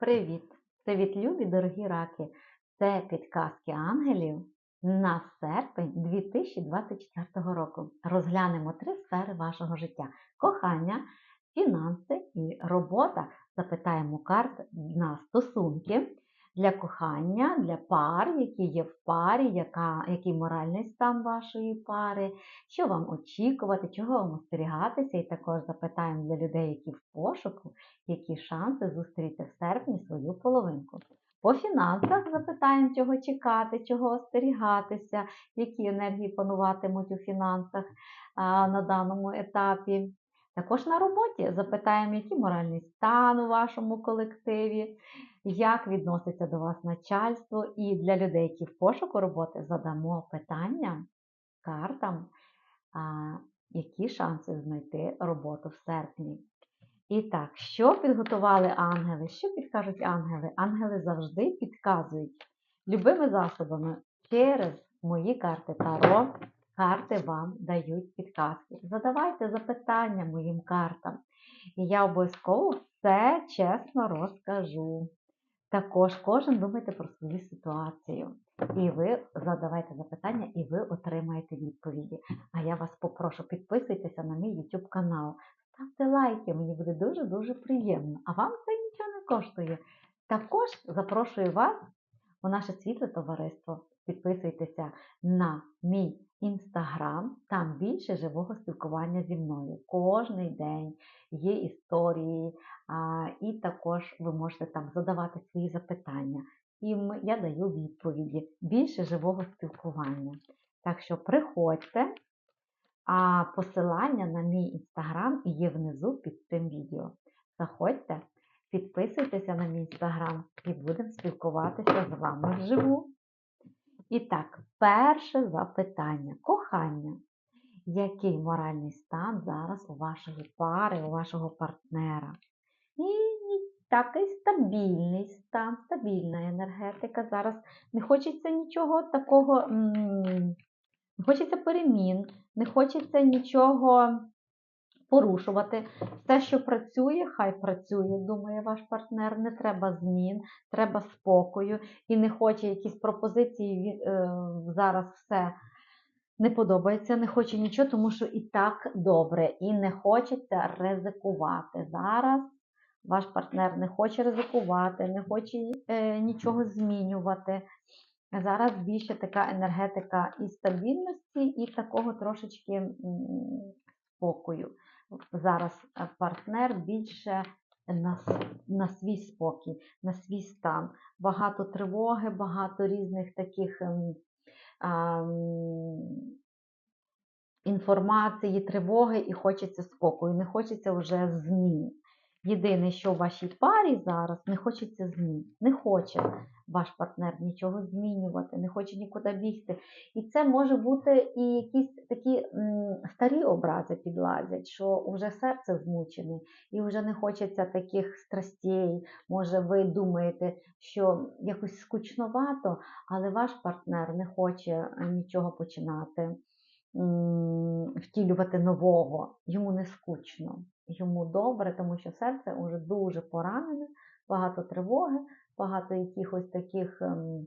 Привіт! Привіт, любі дорогі раки! Це підказки ангелів на серпень 2024 року. Розглянемо три сфери вашого життя: кохання, фінанси і робота. Запитаємо карт на стосунки для кохання, для пар, які є в парі, яка, який моральний стан вашої пари, що вам очікувати, чого вам остерігатися, і також запитаємо для людей, які в пошуку, які шанси зустріти в серпні свою половинку. По фінансах запитаємо, чого чекати, чого остерігатися, які енергії пануватимуть у фінансах на даному етапі. Також на роботі запитаємо, який моральний стан у вашому колективі, як відноситься до вас начальство, і для людей, які в пошуку роботи, задамо питання картам, які шанси знайти роботу в серпні. І так, що підготували ангели? Що підкажуть ангели? Ангели завжди підказують любими засобами через мої карти Таро. Карти вам дають підказки. Задавайте запитання моїм картам. І я обов'язково все чесно розкажу. Також кожен думайте про свою ситуацію. І ви задавайте запитання, і ви отримаєте відповіді. А я вас попрошу, підписуйтеся на мій YouTube канал. Ставте лайки, мені буде дуже-дуже приємно. А вам це нічого не коштує. Також запрошую вас у наше світле товариство. Підписуйтеся на мій інстаграм, там більше живого спілкування зі мною. Кожний день є історії, і також ви можете там задавати свої запитання. І я даю відповіді. Більше живого спілкування. Так що приходьте. А посилання на мій інстаграм є внизу під цим відео. Заходьте, підписуйтеся на мій інстаграм і будемо спілкуватися з вами вживу. І так, перше запитання. Кохання. Який моральний стан зараз у вашої пари, у вашого партнера? І такий стабільний стан, стабільна енергетика. Зараз не хочеться нічого такого, не хочеться перемін, не хочеться нічого порушувати. Все, що працює, хай працює, думає ваш партнер. Не треба змін, треба спокою і не хоче якісь пропозиції е, зараз все. Не подобається, не хоче нічого, тому що і так добре, і не хочеться ризикувати. Зараз ваш партнер не хоче ризикувати, не хоче е, нічого змінювати. Зараз більше така енергетика і стабільності, і такого трошечки спокою. Зараз е, партнер більше на, на свій спокій, на свій стан. Багато тривоги, багато різних таких. Ем, інформації, тривоги і хочеться спокою, не хочеться вже змін. Єдине, що в вашій парі зараз не хочеться змін. Не хоче ваш партнер нічого змінювати, не хоче нікуди бігти. І це може бути і якісь такі старі образи підлазять, що вже серце змучене і вже не хочеться таких страстей. Може, ви думаєте, що якось скучновато, але ваш партнер не хоче нічого починати втілювати нового, йому не скучно, йому добре, тому що серце вже дуже поранене, багато тривоги, багато якихось таких ем,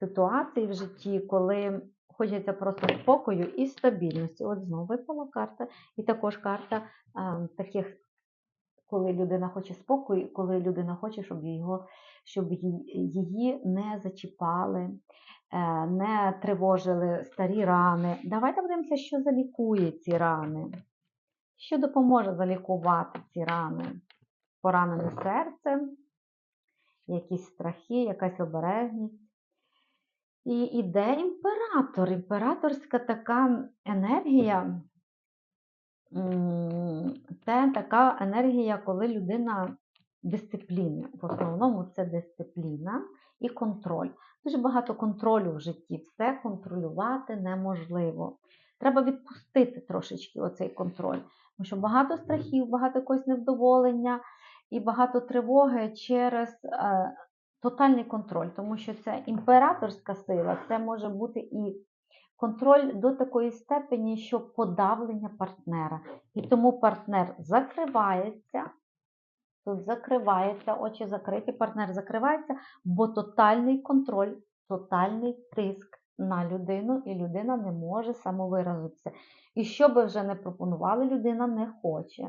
ситуацій в житті, коли хочеться просто спокою і стабільності. От знову випала карта, і також карта ем, таких. Коли людина хоче спокою, коли людина хоче, щоб його, щоб її не зачіпали, Е, не тривожили старі рани. Давайте подивимося, що залікує ці рани. Що допоможе залікувати ці рани? Поранене серце, якісь страхи, якась обережність. І іде імператор. Імператорська така енергія, це така енергія, коли людина дисципліни. В основному це дисципліна і контроль. Дуже багато контролю в житті, все контролювати неможливо. Треба відпустити трошечки оцей контроль. Тому що багато страхів, багато якогось невдоволення і багато тривоги через е, тотальний контроль, тому що це імператорська сила, це може бути і контроль до такої степені, що подавлення партнера. І тому партнер закривається тут закривається, очі закриті, партнер закривається, бо тотальний контроль, тотальний тиск на людину, і людина не може самовиразитися. І що би вже не пропонували, людина не хоче,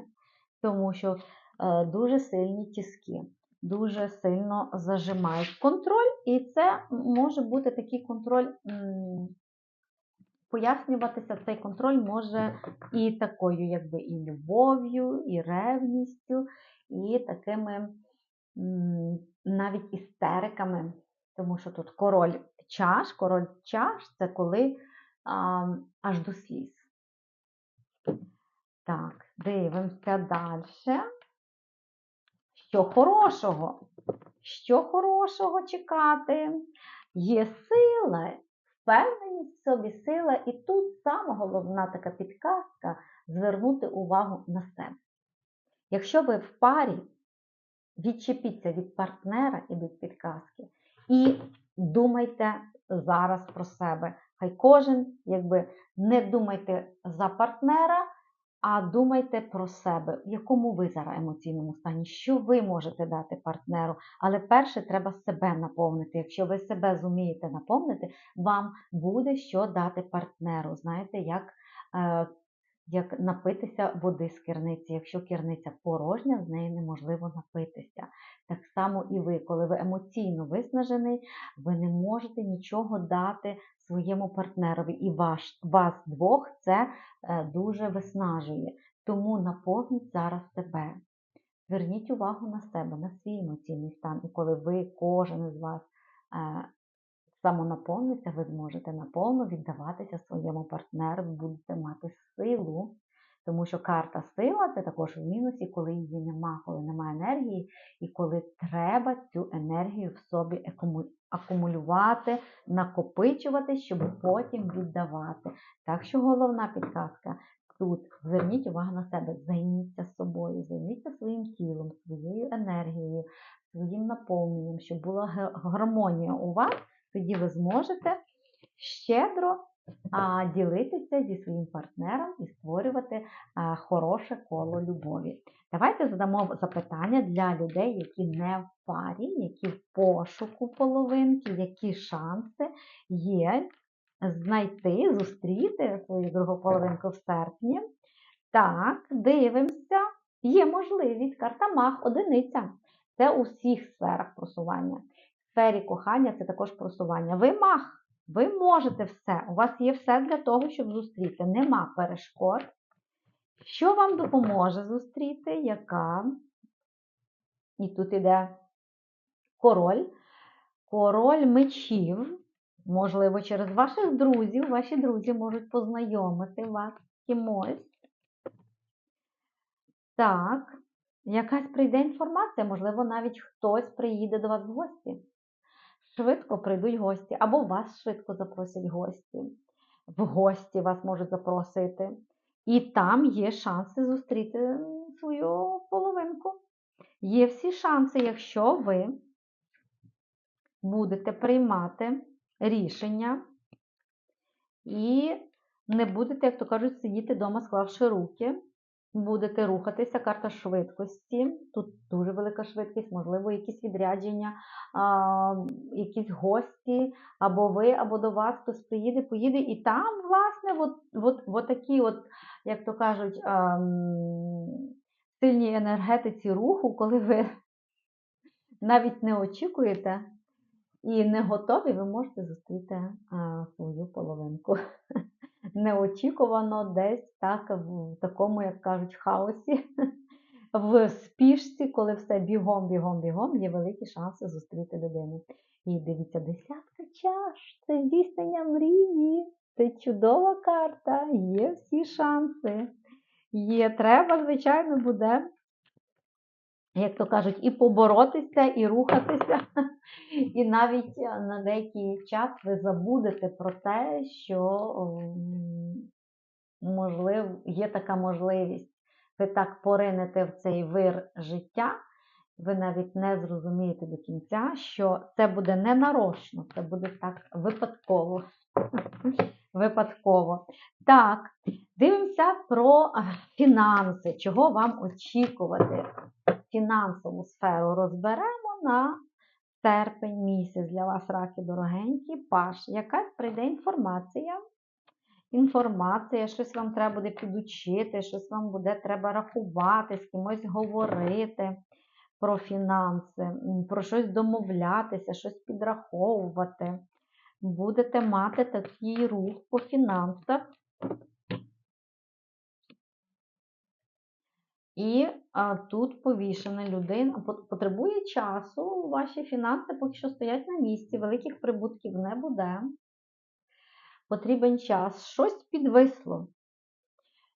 тому що е, дуже сильні тіски, дуже сильно зажимають контроль, і це може бути такий контроль. Пояснюватися цей контроль може і такою, якби і любов'ю, і ревністю, і такими навіть істериками, тому що тут король чаш, король чаш це коли а, аж до сліз. Так, дивимося далі. Що хорошого? Що хорошого чекати? Є сила, впевненість в собі сила, і тут саме головна така підказка звернути увагу на себе. Якщо ви в парі, відчепіться від партнера і від підказки і думайте зараз про себе. Хай кожен, якби не думайте за партнера, а думайте про себе, в якому ви зараз емоційному стані, що ви можете дати партнеру. Але перше треба себе наповнити. Якщо ви себе зумієте наповнити, вам буде що дати партнеру. Знаєте, як, е, як напитися води з керниці. Якщо керниця порожня, з неї неможливо напитися. Так само і ви, коли ви емоційно виснажений, ви не можете нічого дати своєму партнерові. І ваш, вас двох це е, дуже виснажує. Тому наповніть зараз себе. Зверніть увагу на себе, на свій емоційний стан. І коли ви, кожен із вас е, самонаповниться, ви зможете наповно віддаватися своєму партнеру, будете мати силу. Тому що карта сила це також в мінусі, коли її нема, коли немає енергії, і коли треба цю енергію в собі акумулювати, накопичувати, щоб потім віддавати. Так що головна підказка тут зверніть увагу на себе, займіться собою, займіться своїм тілом, своєю енергією, своїм наповненням, щоб була гармонія у вас, тоді ви зможете щедро ділитися зі своїм партнером і створювати хороше коло любові. Давайте задамо запитання для людей, які не в парі, які в пошуку половинки, які шанси є знайти, зустріти свою другу половинку в серпні. Так, дивимося. Є можливість. Карта Мах, одиниця. Це у всіх сферах просування. Сфері кохання це також просування. Ви мах. Ви можете все, у вас є все для того, щоб зустріти. Нема перешкод. Що вам допоможе зустріти? Яка? І тут іде король. Король мечів. Можливо, через ваших друзів. Ваші друзі можуть познайомити вас кимось. Так, якась прийде інформація, можливо, навіть хтось приїде до вас в гості швидко прийдуть гості, або вас швидко запросять гості. В гості вас можуть запросити. І там є шанси зустріти свою половинку. Є всі шанси, якщо ви будете приймати рішення і не будете, як то кажуть, сидіти вдома, склавши руки. Будете рухатися, карта швидкості. Тут дуже велика швидкість, можливо, якісь відрядження, а, якісь гості, або ви, або до вас хтось приїде, поїде. І там, власне, от, от, от такі, от, як то кажуть, а, сильні енергетиці руху, коли ви навіть не очікуєте і не готові, ви можете зустріти а, свою половинку неочікувано десь так в такому, як кажуть, хаосі, в спішці, коли все бігом, бігом, бігом, є великі шанси зустріти людину. І дивіться, десятка чаш, це здійснення мрії, це чудова карта, є всі шанси. Є, треба, звичайно, буде. Як то кажуть, і поборотися, і рухатися. І навіть е, на деякий час ви забудете про те, що м, можливо, є така можливість. Ви так поринете в цей вир життя, ви навіть не зрозумієте до кінця, що це буде не нарочно, це буде так випадково. Випадково. Так, дивимося про фінанси, чого вам очікувати. Фінансову сферу розберемо на серпень місяць для вас, раки дорогенькі, паш. Якась прийде інформація. Інформація, щось вам треба буде підучити, щось вам буде треба рахувати, з кимось говорити про фінанси, про щось домовлятися, щось підраховувати. Будете мати такий рух по фінансах. І а, тут повішена людина потребує часу. Ваші фінанси поки що стоять на місці, великих прибутків не буде. Потрібен час. Щось підвисло.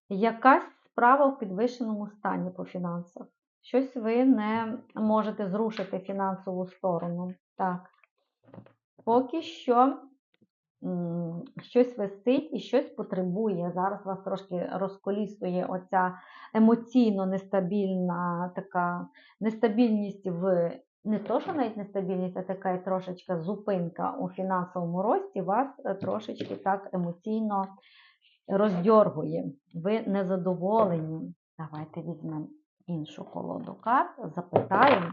Якась справа в підвищеному стані по фінансах. Щось ви не можете зрушити фінансову сторону. Так. Поки що щось висить і щось потребує. Зараз вас трошки розколісує оця емоційно нестабільна така нестабільність в не то, що навіть нестабільність, а така і трошечка зупинка у фінансовому рості вас е, трошечки так емоційно роздьоргує. Ви незадоволені. Давайте візьмемо іншу колоду карт, запитаємо,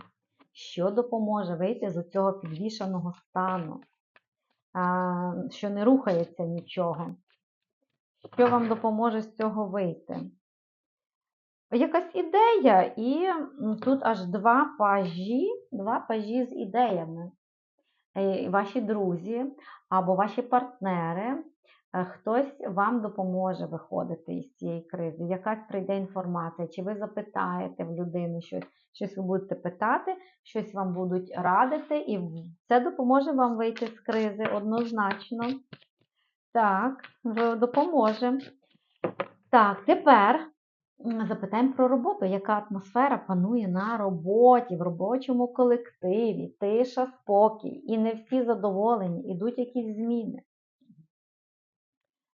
що допоможе вийти з цього підвішаного стану, що не рухається нічого. Що вам допоможе з цього вийти? Якась ідея, і тут аж два пажі, два пажі з ідеями. Е, Ваші друзі або ваші партнери, хтось вам допоможе виходити із цієї кризи. Якась прийде інформація, чи ви запитаєте в людини щось, щось ви будете питати, щось вам будуть радити, і це допоможе вам вийти з кризи однозначно. Так, допоможе. Так, тепер запитаємо про роботу. Яка атмосфера панує на роботі, в робочому колективі, тиша, спокій. І не всі задоволені, ідуть якісь зміни.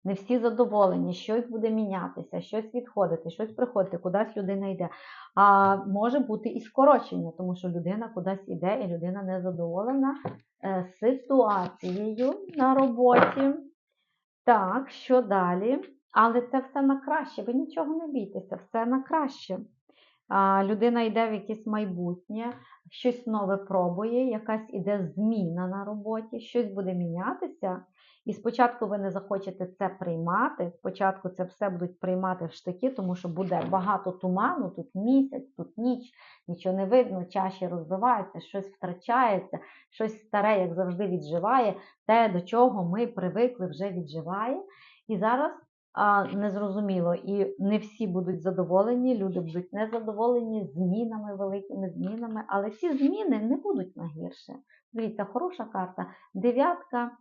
Не всі задоволені, щось буде мінятися, щось відходити, щось приходити, кудись людина йде. А може бути і скорочення, тому що людина кудись йде, і людина не задоволена е, ситуацією на роботі. Так, що далі? Але це все на краще. Ви нічого не бійтеся, все на краще. Людина йде в якесь майбутнє, щось нове пробує, якась іде зміна на роботі, щось буде мінятися. І спочатку ви не захочете це приймати. Спочатку це все будуть приймати в штики, тому що буде багато туману, тут місяць, тут ніч, нічого не видно, чаші розбиваються, щось втрачається, щось старе, як завжди, відживає. Те, до чого ми привикли, вже відживає. І зараз а, незрозуміло, і не всі будуть задоволені, люди будуть незадоволені змінами, великими змінами, але ці зміни не будуть на гірше. Дивіться, хороша карта. Дев'ятка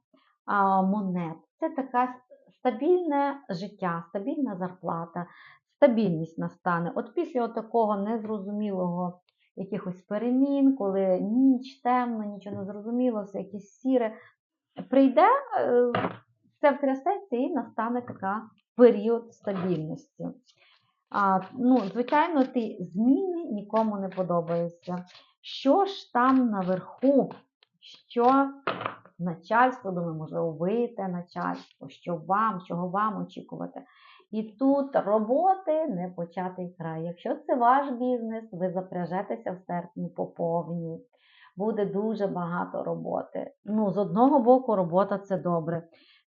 монет. Це така стабільне життя, стабільна зарплата, стабільність настане. От після такого незрозумілого якихось перемін, коли ніч, темно, нічого не зрозуміло, все якесь сіре, прийде, е, все втрясеться і настане така період стабільності. А, ну, звичайно, ті зміни нікому не подобаються. Що ж там наверху? Що начальство, думаю, можливо, ви те начальство, що вам, чого вам очікувати. І тут роботи не початий край. Якщо це ваш бізнес, ви запряжетеся в серпні по повній. Буде дуже багато роботи. Ну, з одного боку, робота це добре.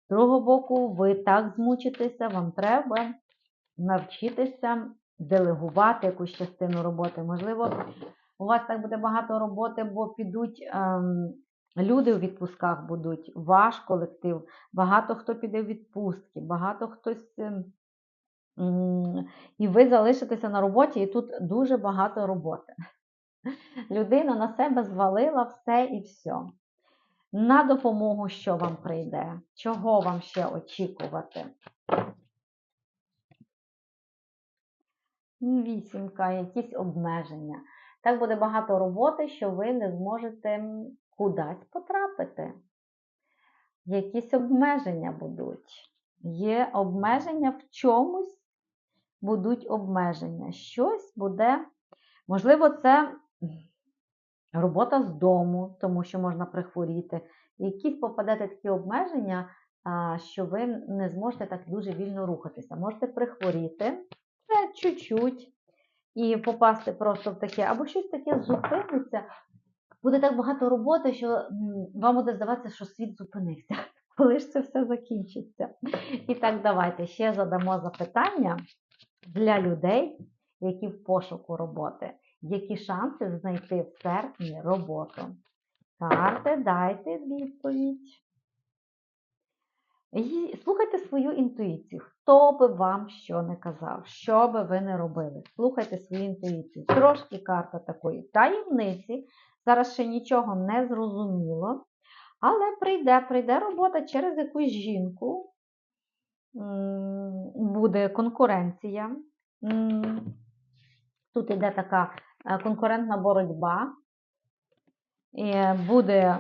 З другого боку, ви так змучитеся, вам треба навчитися делегувати якусь частину роботи. Можливо, у вас так буде багато роботи, бо підуть ем, люди у відпусках будуть, ваш колектив, багато хто піде в відпустки, багато хтось. ем, І ви залишитеся на роботі, і тут дуже багато роботи. Людина на себе звалила все і все. На допомогу, що вам прийде, чого вам ще очікувати. Вісімка, якісь обмеження. Так буде багато роботи, що ви не зможете кудись потрапити. Якісь обмеження будуть. Є обмеження в чомусь, будуть обмеження. Щось буде, можливо, це робота з дому, тому що можна прихворіти. Якісь попадете такі обмеження, що ви не зможете так дуже вільно рухатися. Можете прихворіти, чуть-чуть, і попасти просто в таке, або щось таке зупиниться. Буде так багато роботи, що вам буде здаватися, що світ зупинився. Коли ж це все закінчиться? І так, давайте ще задамо запитання для людей, які в пошуку роботи. Які шанси знайти в серпні роботу? Карти, дайте відповідь. І слухайте свою інтуїцію. Хто би вам що не казав, що би ви не робили. Слухайте свою інтуїцію. Трошки карта такої таємниці. Зараз ще нічого не зрозуміло. Але прийде, прийде робота через якусь жінку. Буде конкуренція. Тут йде така е, конкурентна боротьба. Буде,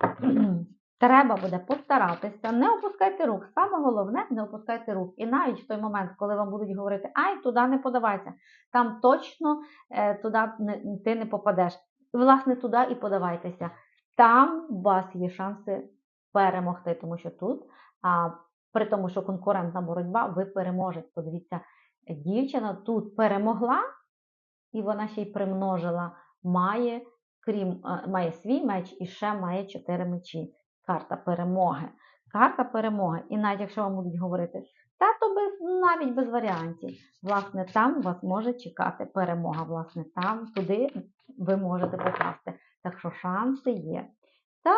треба буде постаратися, не опускайте рук. Саме головне, не опускайте рук. І навіть в той момент, коли вам будуть говорити, ай, туди не подавайся, там точно е, туди ти не попадеш. Власне, туди і подавайтеся. Там у вас є шанси перемогти, тому що тут, а, при тому, що конкурентна боротьба, ви переможете. Подивіться, дівчина тут перемогла, і вона ще й примножила, має, крім, е, має свій меч і ще має чотири мечі. Карта перемоги. Карта перемоги. І навіть якщо вам будуть говорити, та то без, навіть без варіантів. Власне, там вас може чекати перемога. Власне, там, туди ви можете попасти. Так що шанси є. Та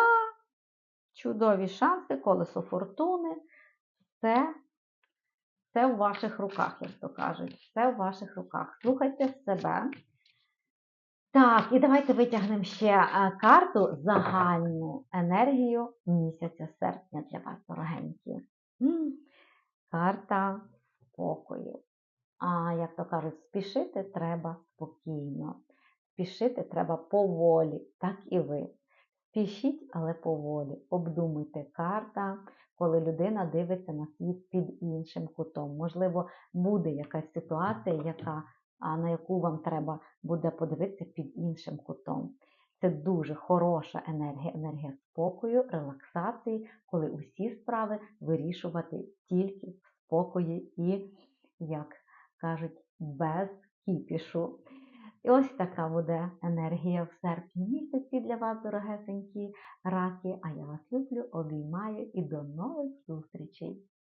чудові шанси, колесо фортуни. Це все в ваших руках, як то кажуть. Все в ваших руках. Слухайте себе. Так, і давайте витягнемо ще е, карту загальну енергію місяця серпня для вас, дорогенькі. Карта спокою. А як то кажуть, спішити треба спокійно. Спішити треба поволі, так і ви. Спішіть, але поволі. Обдумуйте карта, коли людина дивиться на світ під іншим кутом. Можливо, буде якась ситуація, яка, на яку вам треба буде подивитися під іншим кутом. Це дуже хороша енергія, енергія спокою, релаксації, коли усі справи вирішувати тільки в спокої і, як кажуть, без кіпішу. І ось така буде енергія в серпні місяці для вас, дорогесенькі раки. А я вас люблю, обіймаю і до нових зустрічей!